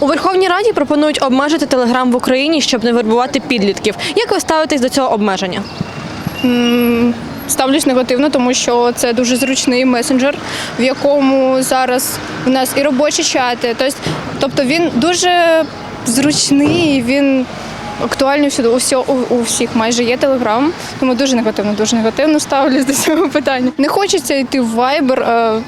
У Верховній Раді пропонують обмежити телеграм в Україні, щоб не вербувати підлітків. Як ви ставитесь до цього обмеження? Ставлюсь негативно, тому що це дуже зручний месенджер, в якому зараз у нас і робочі чати. Тобто, тобто він дуже зручний, він актуальний всюди. У, всьо- у, всіх майже є телеграм, тому дуже негативно, дуже негативно ставлюсь до цього питання. Не хочеться йти в Viber е,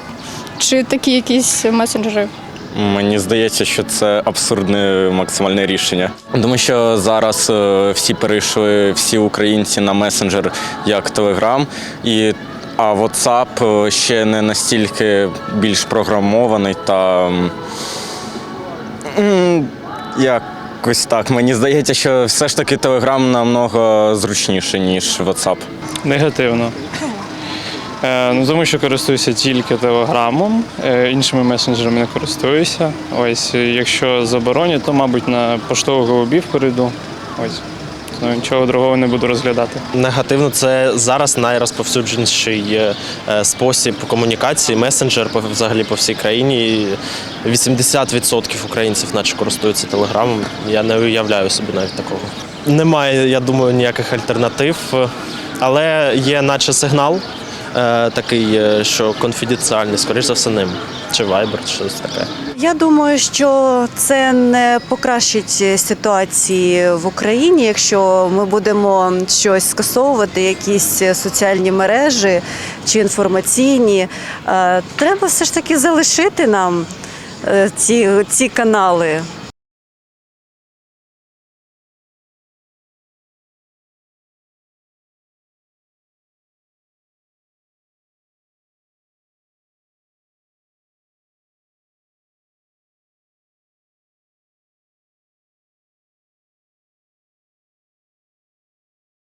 чи такі якісь месенджери. Мені здається, що це абсурдне максимальне рішення. Тому що зараз е, всі перейшли, всі українці на месенджер як Telegram, і а WhatsApp е, ще не настільки більш програмований та якось так. Мені здається, що все ж таки Telegram намного зручніше, ніж WhatsApp. Негативно. Е, ну, тому що користуюся тільки телеграмом, е, іншими месенджерами не користуюся. Ось, е, якщо заборонять, то, мабуть, на поштових голубів перейду. Ось. Ну, нічого другого не буду розглядати. Негативно це зараз найрозповсюдженіший спосіб комунікації, месенджер взагалі по всій країні. І 80% українців, наче користуються телеграмом. Я не уявляю собі навіть такого. Немає, я думаю, ніяких альтернатив, але є, наче сигнал такий, е, що конфіденціальний, скоріш за все, ним. Чи Viber, чи щось таке. Я думаю, що це не покращить ситуації в Україні, якщо ми будемо щось скасовувати, якісь соціальні мережі чи інформаційні. Е, Треба все ж таки залишити нам е, ці, ці канали.